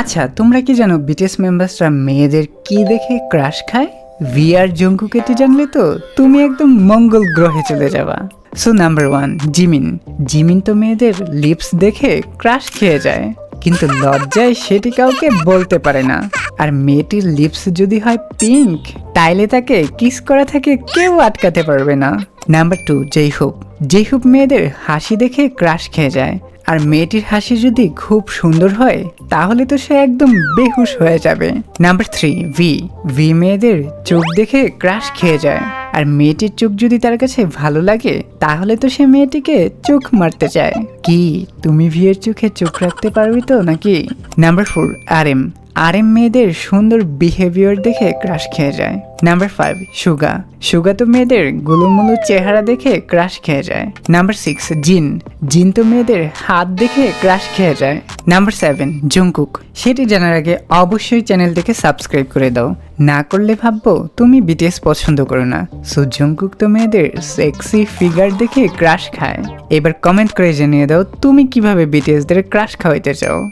আচ্ছা তোমরা কি জানো বিটিএস মেম্বার্সরা মেয়েদের কি দেখে ক্রাশ খায়? ভিআর জঙ্কুকেটি জানলে তো তুমি একদম মঙ্গল গ্রহে চলে যাবা। So number one Jimin. Jimin তো মেয়েদের লিপস দেখে ক্রাশ খেয়ে যায়, কিন্তু লজ্জায় সেটি কাউকে বলতে পারে না। আর মেয়েটির লিপস যদি হয় পিঙ্ক তাইলে তাকে কিস করা থাকে কেউ আটকাতে পারবে না। নাম্বার টু জেইহুপ জেইহুপ মেয়েদের হাসি দেখে ক্রাশ খেয়ে যায় আর মেয়েটির হাসি যদি খুব সুন্দর হয়, তাহলে তো সে একদম বেহুশ হয়ে যাবে। নাম্বার থ্রি ভি ভি মেয়েদের চোখ দেখে ক্রাশ খেয়ে যায়। আর মেয়েটির চোখ যদি তার কাছে ভালো লাগে, তাহলে তো সে মেয়েটিকে চোখ মারতে চায়। কি, তুমি ভিয়ের চোখে চোখ রাখতে পারবি তো নাকি? Number four R M R M মেয়েদের সুন্দর বিহেভিয়ার দেখে ক্রাশ খেয়ে যায়। নাম্বার ফাইভ সুগা। সুগা তো মেয়েদের গুলুমুলু চেহারা দেখে ক্রাশ খেয়ে যায়। নাম্বার সিক্স জিন। জিন তো মেয়েদের হাত দেখে ক্রাশ খেয়ে যায়। নাম্বার সেভেন জঙ্কুক সেটি জানার আগে অবশ্যই চ্যানেলটিকে সাবস্ক্রাইব করে দাও। না করলে ভাববো তুমি বিটিএস পছন্দ করো না। সো জঙ্কুক তো মেয়েদের সেক্সি ফিগার দেখে ক্রাশ খায়। এবার কমেন্ট করে জানিয়ে দাও তুমি কীভাবে বিটিএসদের ক্রাশ খাওয়াইতে চাও।